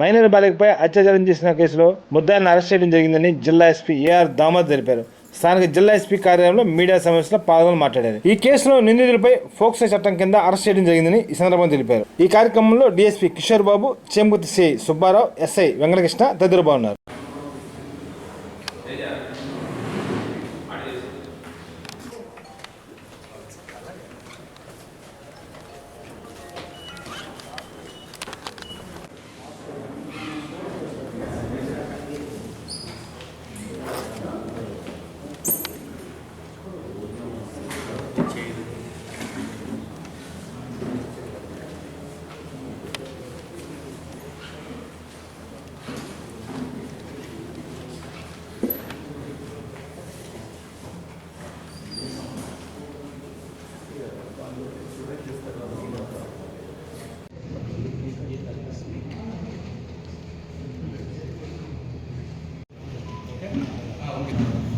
Minor బాలికపై అత్యాచారం చేసిన కేసులో ముద్దాయిలను అరెస్ట్ చేయడం జరిగిందని జిల్లా ఎస్పీ ఏఆర్ దామోద్ తెలిపారు. స్థానిక జిల్లా ఎస్పీ కార్యాలయంలో మీడియా సమావేశంలో పాల్గొని మాట్లాడారు. ఈ కేసులో నిందితులపై ఫోక్సో చట్టం కింద అరెస్ట్ చేయడం జరిగిందని ఈ సందర్భంగా తెలిపారు. ఈ కార్యక్రమంలో డీఎస్పీ కిషోర్ బాబు చేంబుతి సిఐ సుబ్బారావు ఎస్ఐ వెంకటకృష్ణ తదితరులు బాగున్నారు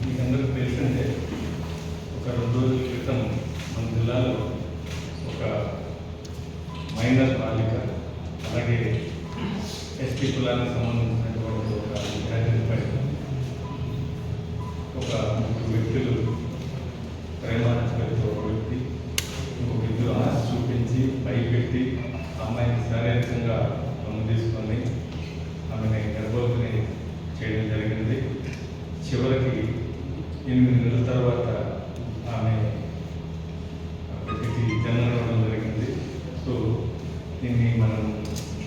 మీకు అందరికీ తెలిసిందే ఒక రెండు రోజుల క్రితం మన జిల్లాలో ఒక మైనర్ బాలిక అలాగే ఎస్టీ కులానికి సంబంధించినటువంటి ఒక విద్యార్థినిపై ఒక ముగ్గురు వ్యక్తులు ప్రేమాచరితో ఒక వ్యక్తి ఇంకొక ఇద్దరు ఆశ చూపించి పెట్టి అమ్మాయిని శారీరకంగా లొంగ తీసుకొని ఆమెని గర్భవతిని చేయడం జరిగింది. చివరికి ఎనిమిది నెలల తర్వాత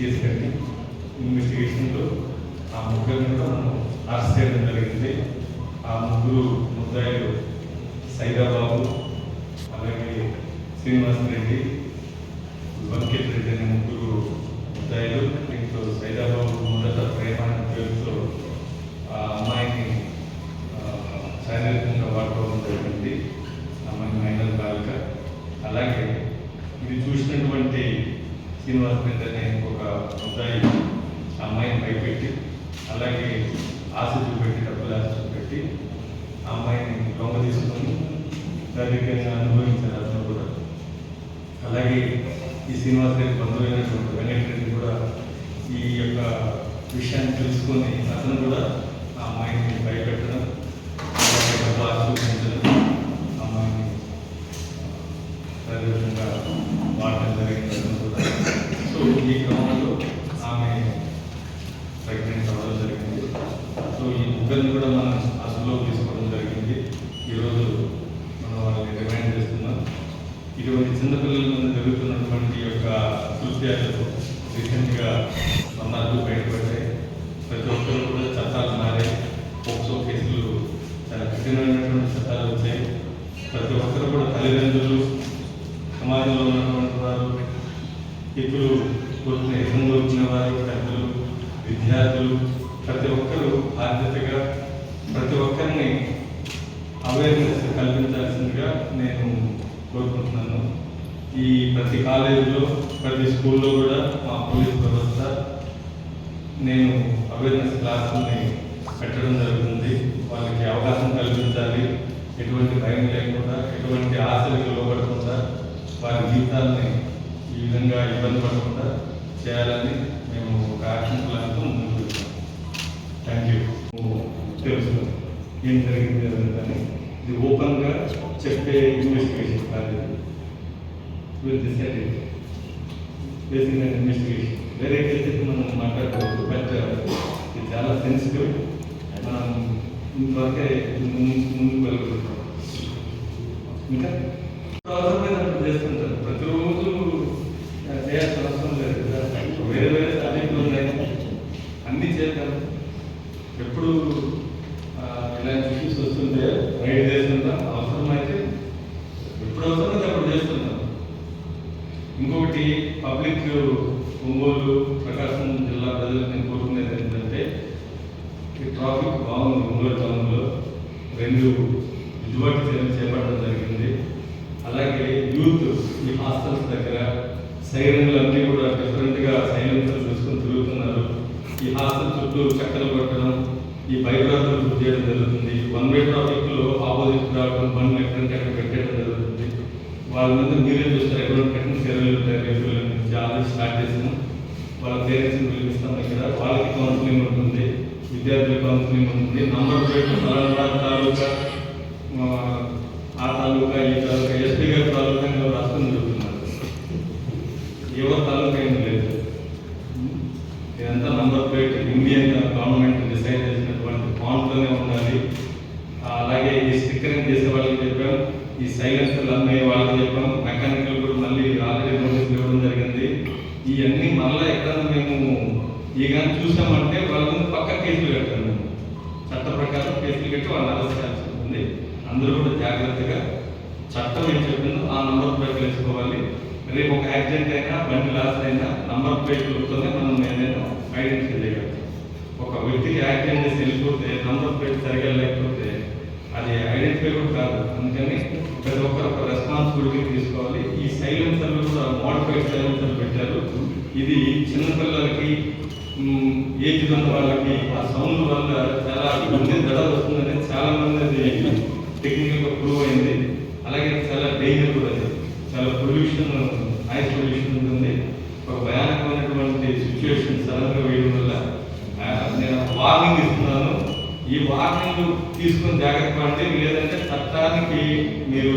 కేసు కట్టి ఇన్వెస్టిగేషన్లో ఆ ముగ్గురు కూడా మనం అరెస్ట్ చేయడం జరిగింది. ఆ ముగ్గురు ముద్దాయిలు సైదాబాబు అలాగే శ్రీనివాస్ రెడ్డి వెంకట్ రెడ్డి అనే ముగ్గురు ముద్దాయిలు దీంట్లో సైదాబాబు మొదట ప్రేమ పేరుతో ఆ అమ్మాయిని శారీరకంగా వాడుకోవడం జరిగింది. అమ్మాయి మైనర్ బాలిక. అలాగే ఇది చూసినటువంటి శ్రీనివాస్ రెడ్డి అనే ఒక అమ్మాయిని భయపెట్టి అలాగే ఆశ చూపెట్టి డబ్బులు ఆశ చూపెట్టి అమ్మాయిని దొంగ తీసుకొని శారీరకంగా అనుభవించారు అతను కూడా. అలాగే ఈ శ్రీనివాస్ గారి బంధువైనటువంటి వెంకటరెడ్డి కూడా ఈ యొక్క విషయాన్ని తెలుసుకొని అతను కూడా ఆ అమ్మాయిని భయపెట్టడం అలాగే డబ్బు ఆశ చూపించడం ఆ అమ్మాయిని శారీరకంగా వాడటం జరిగింది అతను కూడా. సో ఈ క్రమం ఆమె ప్రెగ్నెంట్ అవ్వడం జరిగింది సో ఈ ముగ్గురిని కూడా మనం అసలు తీసుకోవడం జరిగింది ఈరోజు మనం వాళ్ళని రిమైండ్ చేస్తున్నాం ఇటువంటి చిన్నపిల్లల మీద జరుగుతున్నటువంటి ఈ యొక్క కృత్యాలు రీసెంట్గా మన్నాళ్ళు బయటపడ్డాయి. ప్రతి ఒక్కరు కూడా చట్టాలు మారాయి పోక్సో కేసులు చాలా కఠినమైనటువంటి చట్టాలు వచ్చాయి. ప్రతి ఒక్కరు కూడా తల్లిదండ్రులు సమాజంలో ఉన్నటువంటి వారు ఇప్పుడు కోరుకునే ఎదురు వచ్చిన వారు పెద్దలు విద్యార్థులు ప్రతి ఒక్కరూ బాధ్యతగా ప్రతి ఒక్కరిని అవేర్నెస్ కల్పించాల్సిందిగా నేను కోరుకుంటున్నాను. ఈ ప్రతి కాలేజీలో ప్రతి స్కూల్లో కూడా మా పోలీస్ వ్యవస్థ నేను అవేర్నెస్ క్లాసుల్ని పెట్టడం జరుగుతుంది. వాళ్ళకి అవకాశం కల్పించాలి. ఎటువంటి భయం లేకుండా ఎటువంటి ఆశలకు లోపడకుండా వారి జీవితాలని ఈ విధంగా ఇబ్బంది పడకుండా చేయాలని మేము ఒక యాక్షన్ ప్లాన్తో ముందుకు థ్యాంక్ యూ. తెలుసు ఏం జరిగింది అని ఇది ఓపెన్గా చెప్పే ఇన్వెస్టిగేషన్ కాదు విల్ డిసైడ్ బేసిక్ ఇన్వెస్టిగేషన్ వేరే కేసు మనం మాట్లాడుకోవచ్చు. బట్ ఇది చాలా సెన్సిటివ్ మనం ఇంతవరకే ముందు- ముందుకు వెళ్ళగలుగుతాం ఇంకా? పబ్లిక్ ఒంగోలు ప్రకాశం జిల్లా ప్రజలకు నేను కోరుకునేది ఏంటంటే ఈ ట్రాఫిక్ బాగుంది ఒంగోలు టౌన్లో. రెండు విజువాటి చర్యలు చేపట్టడం జరిగింది. అలాగే యూత్ ఈ హాస్టల్స్ దగ్గర సైరన్లు అన్నీ కూడా డిఫరెంట్గా సైలెన్స్లు చూసుకొని తిరుగుతున్నారు. ఈ హాస్టల్ చుట్టూ చక్కలు కొట్టడం ఈ భయభ్రాంతులు చేయడం జరుగుతుంది. వన్ వే ట్రాఫిక్లో ఆపోజిట్ రావడం బండ్లు ఎక్కడంటే అక్కడ పెట్టడం వాళ్ళ మీద మీరే చూస్తారు ఎటువంటి కఠిన చర్యలు ఉంటాయి నుంచి ఆల్రెడీ స్టార్ట్ చేసాము. వాళ్ళ పేరెంట్స్ని పిలిపిస్తాం ఇక్కడ. వాళ్ళకి కౌన్సిలింగ్ ఉంటుంది విద్యార్థుల కౌన్సిలింగ్ ఉంటుంది. నంబర్ ప్లేట్ ఫలానా తాలూకా ఆ, తాలూకా ఈ తాలూకా ఎస్పీ గారి తాలూకా అని వాళ్ళు ఎవరి తాలూకా ఏం లేదు. ఇదంతా number plate. Indian government decide చేసినటువంటి ఫాంట్లోనే ఉండాలి. అలాగే ఈ స్టిక్కరింగ్ చేసే వాళ్ళకి చెప్పాం ఈ సైలెన్సర్లు అమ్మే వాళ్ళకి చెప్పాం మెకానికల్ కూడా మళ్ళీ ఆల్రెడీ నోటీస్ ఇవ్వడం జరిగింది. ఇవన్నీ మళ్ళీ ఎక్కడ మేము ఈ కానీ చూసామంటే వాళ్ళ పక్క కేసులు కట్టాము మేము. చట్ట ప్రకారం కేసులు కట్టి వాళ్ళని అరెస్ట్ చేయాల్సి ఉంటుంది అందరూ కూడా జాగ్రత్తగా చట్టం ఏం చెప్పిందో ఆ నంబర్ ప్లేట్లు వేసుకోవాలి. రేపు ఒక యాక్సిడెంట్ అయినా బండి లాస్ అయినా నంబర్ ప్లేట్లతోనే మనం ఏదైనా ఐడెంటిఫై చేయగలుగుతాం ఒక వ్యక్తికి యాక్సిడెంట్ చేసి వెళ్ళిపోతే నంబర్ ప్లేట్ సరిగా లేకపోతే అది ఐడెంటిఫై కూడా కాదు. అందుకని ప్రతి ఒక్కరు ఒక రెస్పాన్సిబిలిటీ తీసుకోవాలి. ఈ సైలెన్సర్లు కూడా మోడిఫైడ్ సైలెన్సర్లు పెట్టారు. ఇది చిన్నపిల్లలకి ఏజ్ ఉన్న వాళ్ళకి ఆ సౌండ్ వల్ల చాలా మంది దడ వస్తుందని చాలా మంది అది టెక్నికల్ ప్రూవ్ అయింది. అలాగే చాలా డేంజర్ కూడా అది. చాలా పొల్యూషన్ నాయిస్ పొల్యూషన్ ఉంటుంది. ఒక భయానకమైనటువంటి సిచ్యువేషన్ సడన్గా వేయడం వల్ల నేను వార్నింగ్ ఇస్తున్నాను. ఈ వార్నింగ్ తీసుకుని జాగ్రత్త పడితే లేదంటే చట్టానికి మీరు